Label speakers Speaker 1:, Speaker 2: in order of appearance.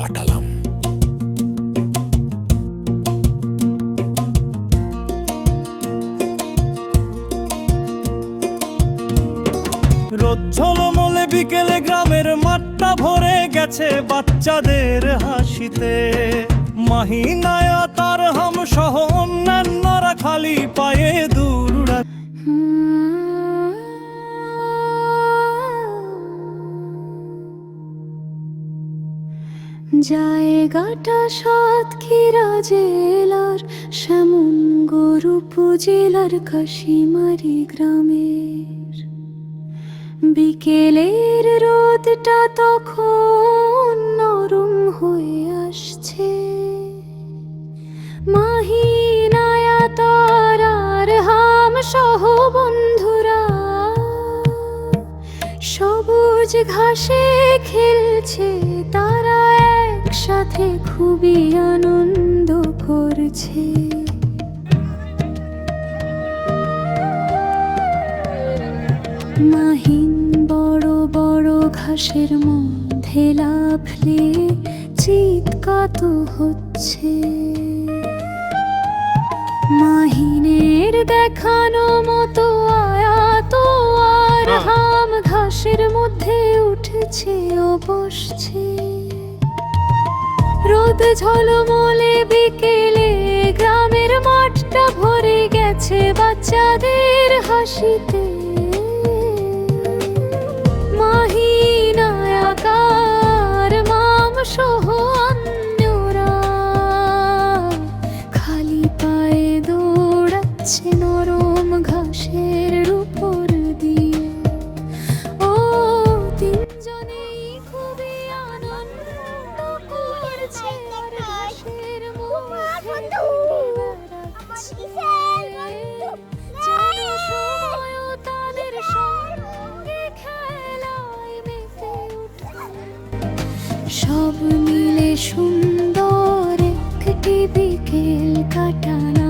Speaker 1: কাটালাম
Speaker 2: রোদ বিকেলে গ্রামের মাঠটা ভরে গেছে বাচ্চাদের হাসিতে। মাহিনায়া তার হাম সহ অন্যান্যরা খালি পায়ে
Speaker 3: জায়গাটা সাতক্ষীরা জেলার শ্যামন গরু উপজেলার কাশিমারি গ্রামের। বিকেলের রোদটা তখন নরম হয়ে আসছে। মাহিনায়া হাম সহ বন্ধুরা। সবুজ ঘাসে খেলছে তারা একসাথে খুবই আনন্দ করছে। মাহিন বড় বড় ঘাসের মধ্যে লাফলে চিৎকাত হচ্ছে। মাহিনের দেখানো মতো আয়াত আর হাম ঘাসের মধ্যে উঠেছে ও বসছে। ঝলমলে বিকেলে গ্রামের মাঠটা ভরে গেছে বাচ্চাদের হাসিতে। সব মিলে সুন্দর একটি বিকেল কাটালাম